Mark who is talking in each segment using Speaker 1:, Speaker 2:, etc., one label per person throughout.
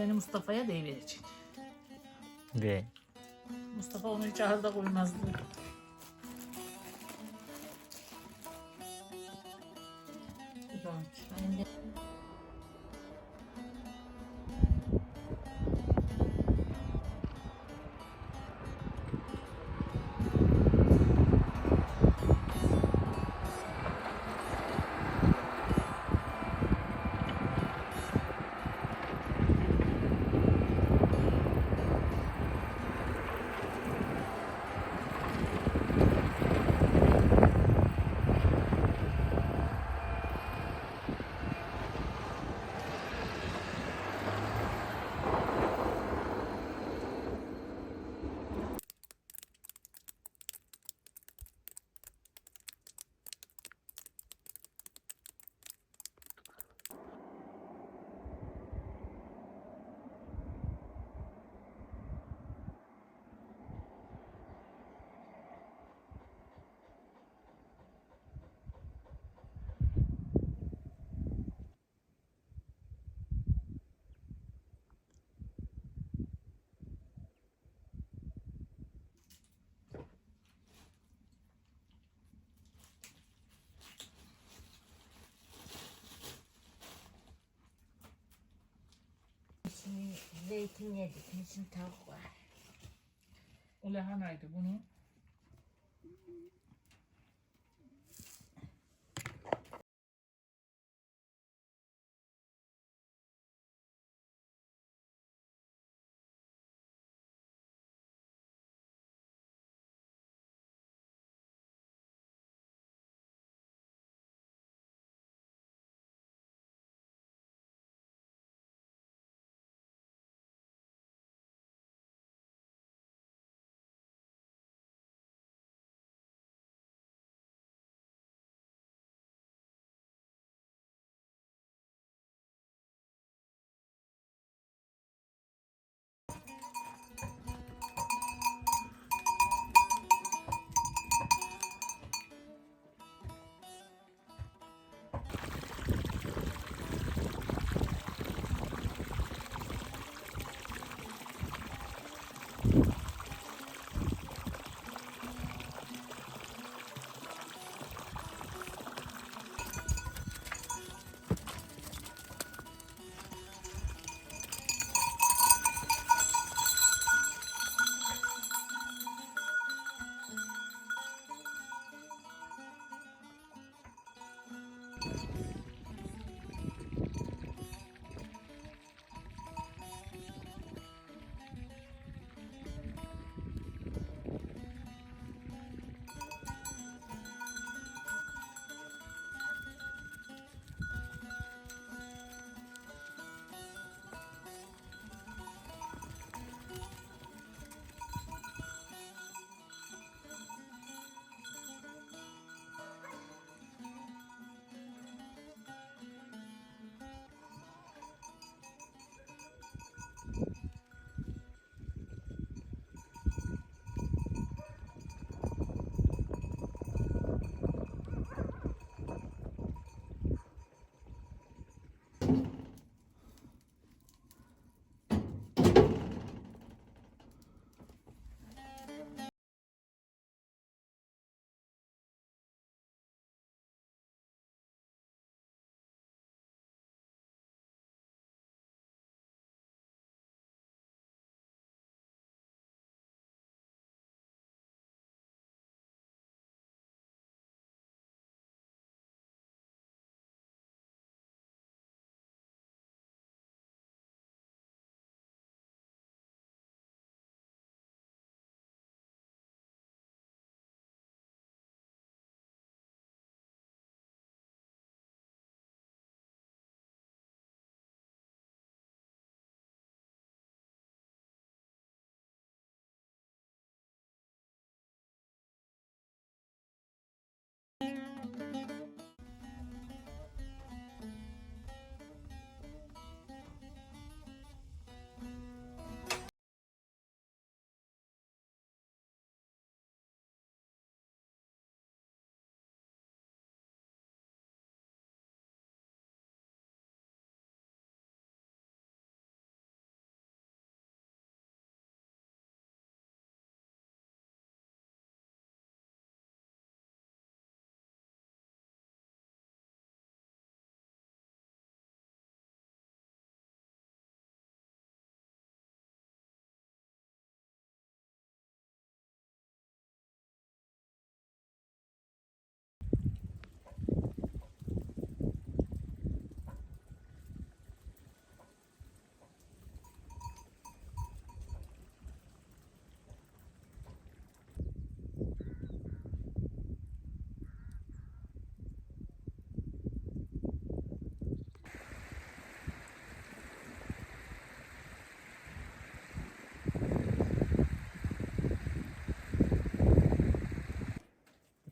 Speaker 1: Seni Mustafa'ya deyiverecek.
Speaker 2: Ve
Speaker 1: Mustafa onu hiç ahırda koymazdı.
Speaker 3: Ben de şimdi zeytin yedik. Şimdi tavuk var.
Speaker 1: O lahanaydı bunu.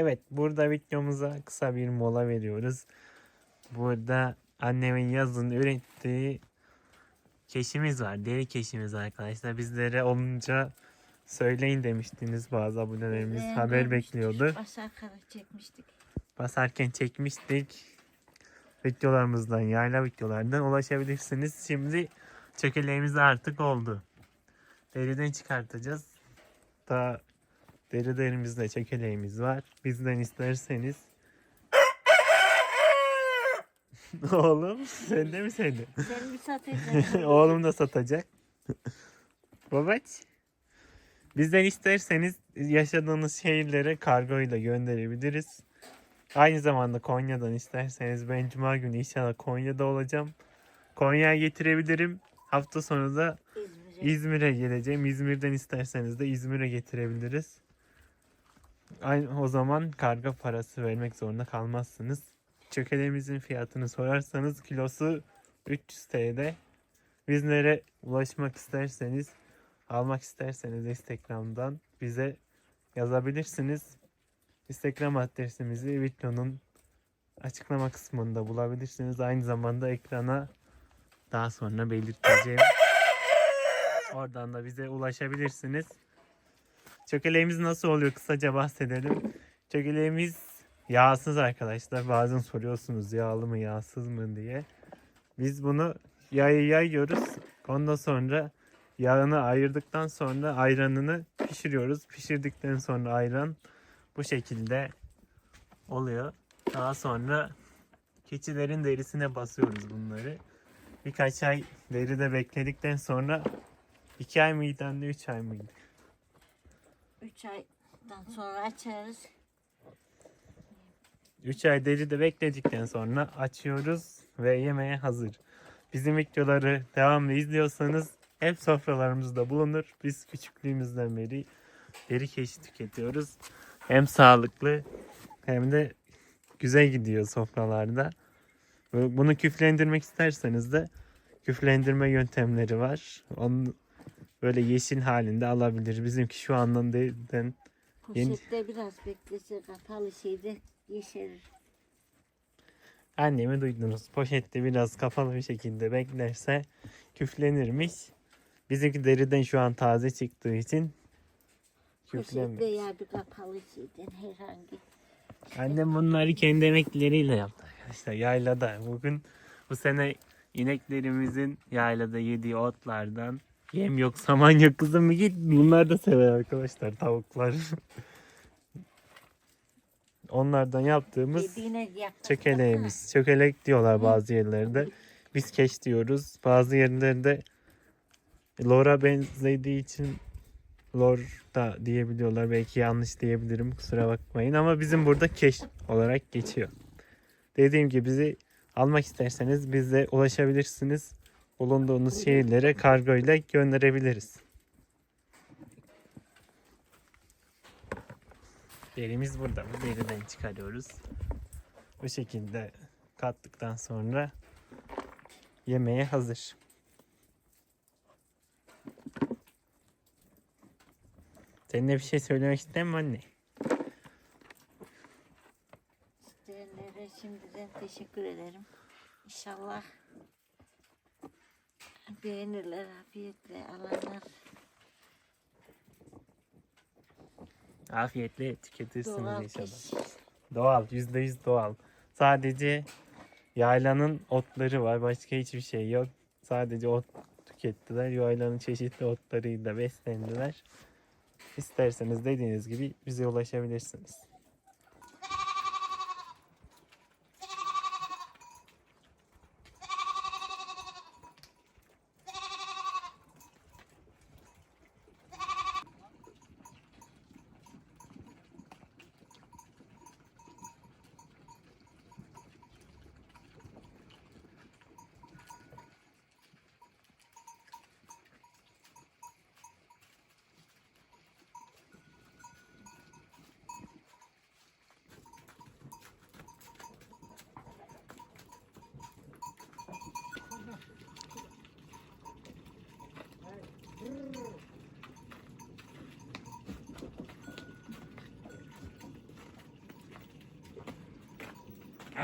Speaker 2: Evet burada videomuza kısa bir mola veriyoruz. Burada annemin yazın ürettiği keşimiz var. Deri keşimiz arkadaşlar. Bizlere olunca söyleyin demiştiniz bazı abonelerimiz.
Speaker 3: Ee,
Speaker 2: Haber bekliyordu.
Speaker 3: Basarkarak çekmiştik.
Speaker 2: Basarken çekmiştik. Videolarımızdan, yayla videolardan ulaşabilirsiniz. Şimdi çökeleğimiz artık oldu. Deriden çıkartacağız. Daha deri derimizde çökeleğimiz var. Bizden isterseniz. Oğlum sen de mi seni?
Speaker 3: Sen bir satacaksın.
Speaker 2: Oğlum da satacak. Babaç. Bizden isterseniz yaşadığınız şehirlere kargoyla gönderebiliriz. Aynı zamanda Konya'dan isterseniz ben Cuma günü inşallah Konya'da olacağım. Konya'ya getirebilirim. Hafta sonu da
Speaker 3: İzmir'e.
Speaker 2: İzmir'e geleceğim. İzmir'den isterseniz de İzmir'e getirebiliriz. Aynı o zaman kargo parası vermek zorunda kalmazsınız. Çökelemizin fiyatını sorarsanız kilosu 300 TL. Bizlere ulaşmak isterseniz, almak isterseniz Instagram'dan bize yazabilirsiniz. Instagram adresimizi videonun açıklama kısmında bulabilirsiniz. Aynı zamanda ekrana daha sonra belirteceğim. Oradan da bize ulaşabilirsiniz. Çökeleğimiz nasıl oluyor kısaca bahsedelim. Çökeleğimiz yağsız arkadaşlar. Bazen soruyorsunuz yağlı mı yağsız mı diye. Biz bunu yağı yayıyoruz. Ondan sonra yağını ayırdıktan sonra ayranını pişiriyoruz. Pişirdikten sonra ayran bu şekilde oluyor. Daha sonra keçilerin derisine basıyoruz bunları. Birkaç ay deride bekledikten sonra 2 ay mıydı anne 3 ay mıydı?
Speaker 3: 3 aydan sonra açarız.
Speaker 2: 3 ay deride bekledikten sonra açıyoruz ve yemeğe hazır. Bizim videoları devamlı izliyorsanız hep sofralarımızda bulunur. Biz küçüklüğümüzden beri deri keşi tüketiyoruz. Hem sağlıklı hem de güzel gidiyor sofralarda. Bunu küflendirmek isterseniz de küflendirme yöntemleri var. Onu böyle yeşil halinde alabilir. Bizimki şu andan deriden Yeni-
Speaker 3: Poşette biraz beklese kapalı şeyde yeşerir.
Speaker 2: Annemi duydunuz. Poşette biraz kapalı bir şekilde beklerse küflenirmiş. Bizimki deriden şu an taze çıktığı için
Speaker 3: Poşette
Speaker 2: küflenmiyor.
Speaker 3: ya bir kapalı şeyden herhangi.
Speaker 2: Annem bunları kendi emekleriyle yaptı arkadaşlar yaylada. Bugün bu sene ineklerimizin yaylada yediği otlardan yem yok saman yok kızım git bunlar da sever arkadaşlar tavuklar. Onlardan yaptığımız Çökeleğimiz. Çökelek diyorlar bazı yerlerde. Biz keş diyoruz. Bazı yerlerde lora benzediği için lor da diyebiliyorlar. Belki yanlış diyebilirim. Kusura bakmayın. Ama bizim burada keş olarak geçiyor. Dediğim gibi bizi almak isterseniz bize ulaşabilirsiniz. Bulunduğunuz şehirlere kargo ile gönderebiliriz. Derimiz burada. Bu deriden çıkarıyoruz. Bu şekilde kattıktan sonra yemeğe hazır. Seninle bir şey söylemek ister misin anne?
Speaker 3: İsteyenlere şimdiden teşekkür ederim. İnşallah beğenirler, afiyetle alanlar.
Speaker 2: Afiyetle tüketirsiniz
Speaker 3: Doğal
Speaker 2: inşallah.
Speaker 3: keş.
Speaker 2: Doğal, yüzde yüz doğal. Sadece yaylanın otları var. Başka hiçbir şey yok. Sadece ot tükettiler. Yaylanın çeşitli otlarıyla beslendiler. İsterseniz dediğiniz gibi bize ulaşabilirsiniz.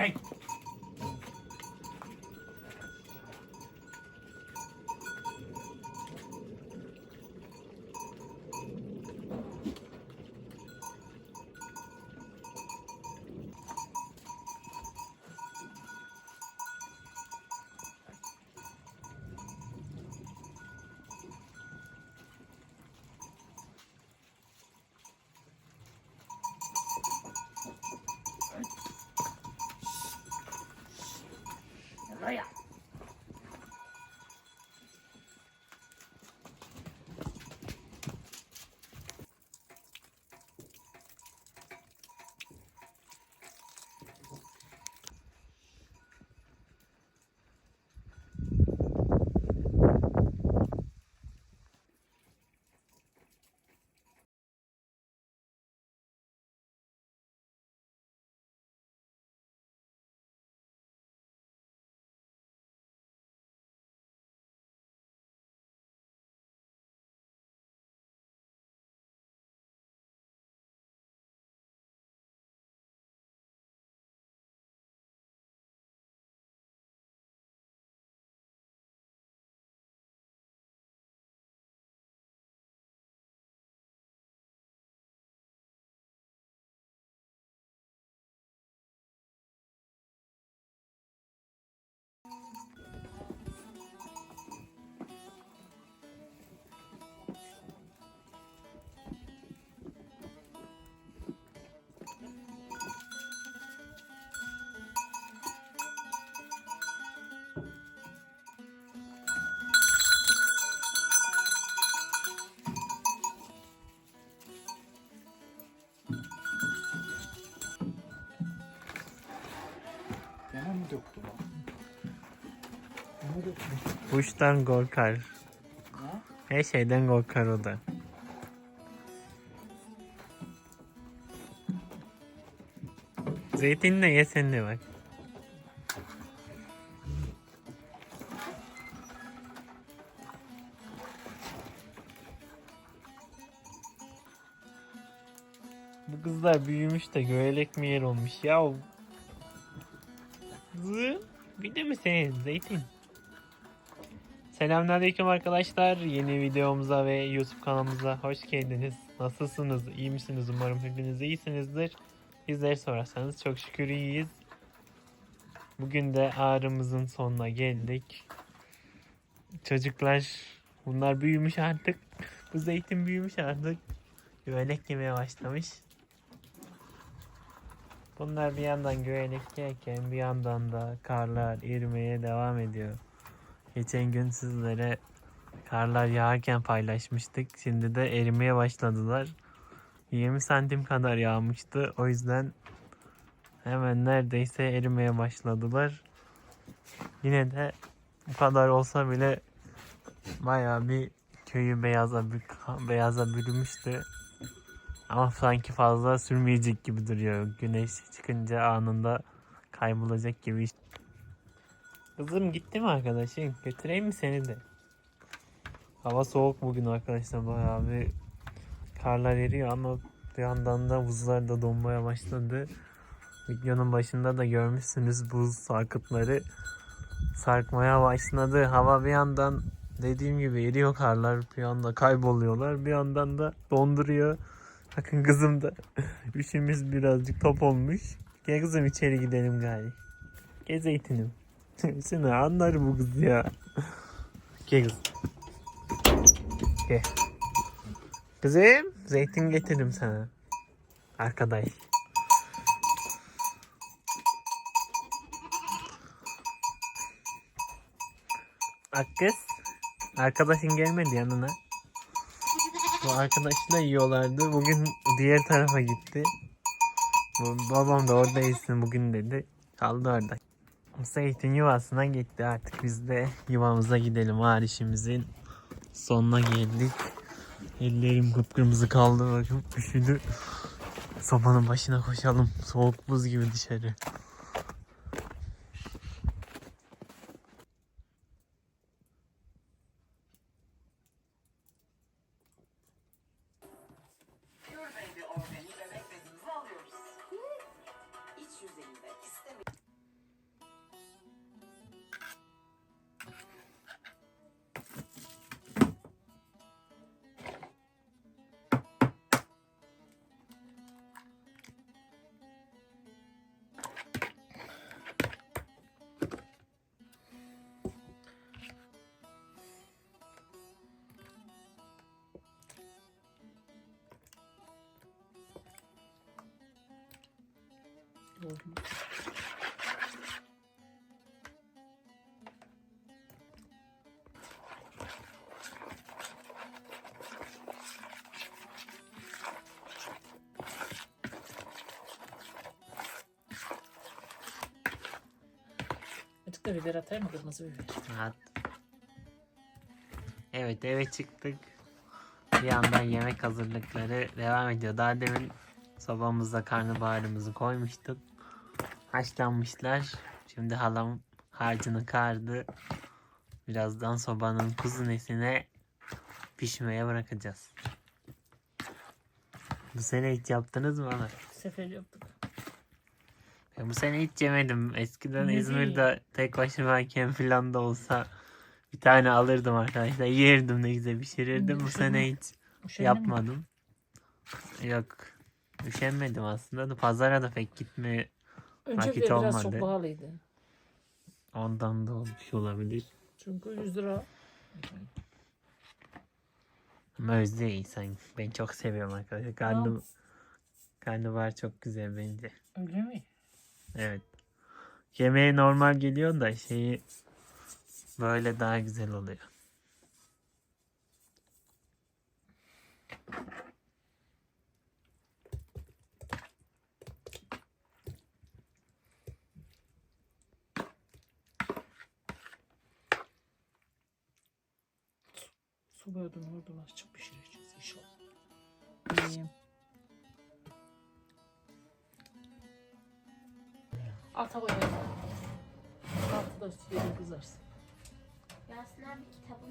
Speaker 1: Ay. Oraya.
Speaker 4: Gene mi döktü?
Speaker 2: Kuştan korkar. Her şeyden korkar o da. Zeytinle ye sen de bak. Bu kızlar büyümüş de göğelek mi yer olmuş ya. Sen zeytin? Selamünaleyküm arkadaşlar. Yeni videomuza ve YouTube kanalımıza hoş geldiniz. Nasılsınız? İyi misiniz? Umarım hepiniz iyisinizdir. Bizleri sorarsanız çok şükür iyiyiz. Bugün de ağrımızın sonuna geldik. Çocuklar bunlar büyümüş artık. Bu zeytin büyümüş artık. Göğelek yemeye başlamış. Bunlar bir yandan göğelek yerken bir yandan da karlar erimeye devam ediyor. Geçen gün sizlere karlar yağarken paylaşmıştık. Şimdi de erimeye başladılar. 20 santim kadar yağmıştı. O yüzden hemen neredeyse erimeye başladılar. Yine de bu kadar olsa bile bayağı bir köyü beyaza, beyaza bürümüştü. Ama sanki fazla sürmeyecek gibi duruyor. Güneş çıkınca anında kaybolacak gibi. Kızım gitti mi arkadaşın? Götüreyim mi seni de? Hava soğuk bugün arkadaşlar bayağı bir karlar eriyor ama bir yandan da buzlar da donmaya başladı. Videonun başında da görmüşsünüz buz sarkıtları sarkmaya başladı. Hava bir yandan dediğim gibi eriyor karlar bir anda kayboluyorlar bir yandan da donduruyor. Bakın kızım da üşümüz birazcık top olmuş. Gel kızım içeri gidelim gari. Gel zeytinim. Seni anlar bu kız ya. Gel kız. Gel. Kızım zeytin getirdim sana. Arkadaş. Bak kız. Arkadaşın gelmedi yanına. Bu arkadaşla yiyorlardı. Bugün diğer tarafa gitti. Babam da orada yesin bugün dedi. Kaldı orada. Zeytin yuvasına gitti artık biz de yuvamıza gidelim işimizin sonuna geldik. Ellerim kıpkırmızı kaldı bakın üşüdü. Sobanın başına koşalım. Soğuk buz gibi dışarı.
Speaker 1: Olmuş. Azıcık da biber atayım mı kırmızı biber?
Speaker 2: At. Evet eve çıktık. Bir yandan yemek hazırlıkları devam ediyor. Daha demin sobamızda karnabaharımızı koymuştuk. Haşlanmışlar. Şimdi halam harcını kardı. Birazdan sobanın kuzunesine pişmeye bırakacağız. Bu sene hiç yaptınız mı ana?
Speaker 1: Bir sefer yaptık.
Speaker 2: Ben bu sene hiç yemedim. Eskiden
Speaker 1: Ne
Speaker 2: İzmir'de tek başımayken filan da olsa bir tane alırdım arkadaşlar. Yerdim ne güzel pişirirdim. Bu sene
Speaker 1: mi?
Speaker 2: hiç
Speaker 1: Üşendin mi?
Speaker 2: yapmadım. Yok. Üşenmedim aslında da pazara da pek gitme
Speaker 1: Önce
Speaker 2: Vakit
Speaker 1: bir biraz
Speaker 2: olmadı.
Speaker 1: çok pahalıydı.
Speaker 2: ondan da olmuş olabilir.
Speaker 1: Çünkü 100 lira.
Speaker 2: Ama özde insan. Ben çok seviyorum arkadaşlar. Karnım, karnabahar çok güzel bence.
Speaker 1: Öyle mi?
Speaker 2: Evet. Yemeğe normal geliyor da şeyi böyle daha güzel oluyor.
Speaker 1: İyiyim. Alta koyalım. Altı da üstü gelir kızarsın.
Speaker 3: Yasin abi kitabım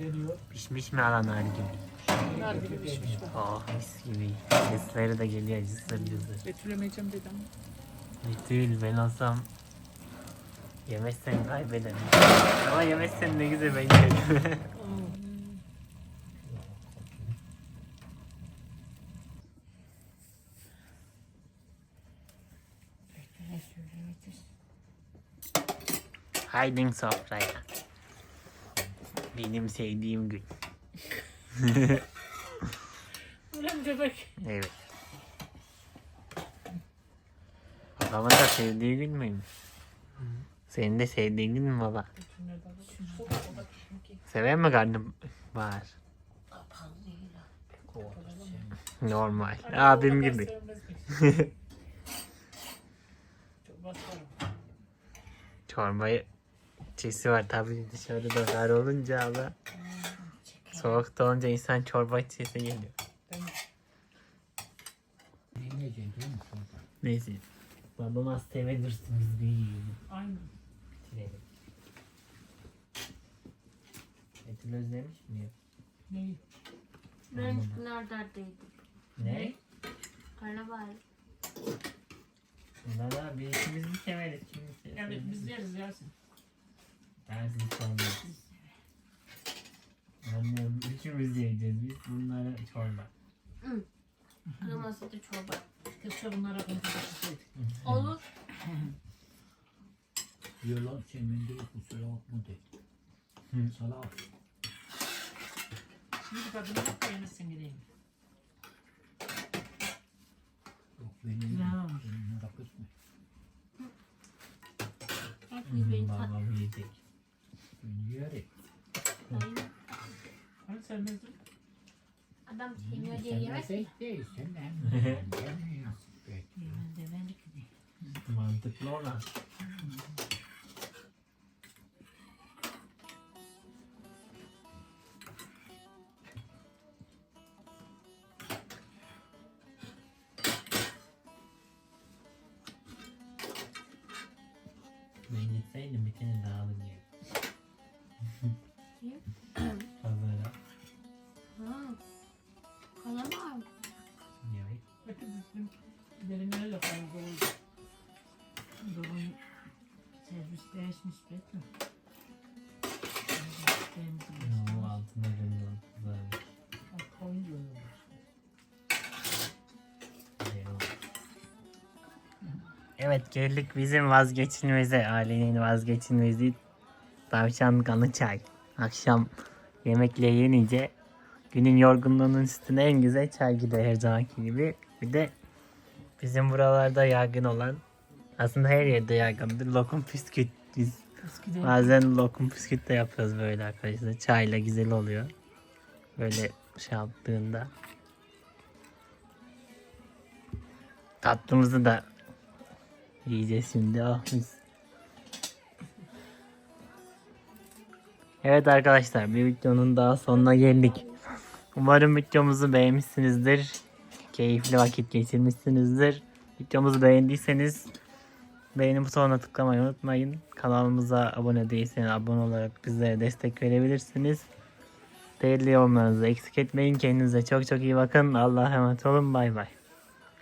Speaker 4: Ne deniyor?
Speaker 2: Pişmiş mi alanlar gibi?
Speaker 1: Nar gibi pişmiş bak.
Speaker 2: Oh mis gibi. Sesleri de geliyor cızır cızır.
Speaker 1: Betülemeyeceğim dedim.
Speaker 2: Betül ben olsam yemezsen kaybederim. Ama yemezsen ne güzel ben yerim. Haydin sofraya. Benim sevdiğim gün.
Speaker 1: Mi bebek?
Speaker 2: Evet. Babamın da sevdiği gün müymüş? Senin de sevdiğin gün mü baba? Sever mi karnım var? Normal. Abim gibi. Çorbayı çisi var tabii dışarıda kar olunca ama soğukta olunca insan çorba içesi geliyor. Neyse. Babam hasta eve dursun biz bir yiyelim.
Speaker 1: aynı.
Speaker 2: Bitirelim. Betül özlemiş mi?
Speaker 1: Neyi?
Speaker 3: Ben neredeydim?
Speaker 2: Ne?
Speaker 3: Karnabahar.
Speaker 2: Bunlar da bir ikimiz mi severiz? Kim
Speaker 1: Yani biz yeriz yersin.
Speaker 2: Ben sizi sormuyorum. Annem üçümüz yiyeceğiz biz. Bunları çorba.
Speaker 3: Kırmızı da çorba.
Speaker 1: Keşke bunlara konuşsaydık.
Speaker 3: Olur.
Speaker 4: Diyorlar senin de kusura bakma de.
Speaker 2: Hı.
Speaker 4: Salak.
Speaker 1: Şimdi kadına bak da yemesin gideyim.
Speaker 4: Yok benim.
Speaker 1: Ya.
Speaker 4: Benim merak etme.
Speaker 3: Hepiniz beni tat.
Speaker 2: Babam yiyecek.
Speaker 4: Ben yerim.
Speaker 1: Hani sevmezdin?
Speaker 3: Adam sevmiyor diye yemez ki.
Speaker 4: Sevmesek de sen hem yemiyorsun. Peki.
Speaker 1: Ben de ben
Speaker 2: olan. Ben gitseydim bir tane daha alın ya.
Speaker 3: Niye?
Speaker 2: Pazara.
Speaker 3: Ha. Karnabahar.
Speaker 2: Evet.
Speaker 1: Betül. şeyimizi
Speaker 2: O altında güzel. Evet geldik bizim vazgeçilmezi, ailenin vazgeçilmezi tavşan kanı çay. Akşam yemekle yenince günün yorgunluğunun üstüne en güzel çay gider her zamanki gibi. Bir de bizim buralarda yaygın olan aslında her yerde yaygındır lokum püsküt. Biz bazen lokum püsküt de yapıyoruz böyle arkadaşlar. Çayla güzel oluyor. Böyle şey yaptığında. Tatlımızı da yiyeceğiz şimdi. Ah mis. Evet arkadaşlar bir videonun daha sonuna geldik. Umarım videomuzu beğenmişsinizdir. Keyifli vakit geçirmişsinizdir. Videomuzu beğendiyseniz beğeni butonuna tıklamayı unutmayın. Kanalımıza abone değilseniz abone olarak bizlere destek verebilirsiniz. Değerli yorumlarınızı eksik etmeyin. Kendinize çok çok iyi bakın. Allah'a emanet olun. Bay bay.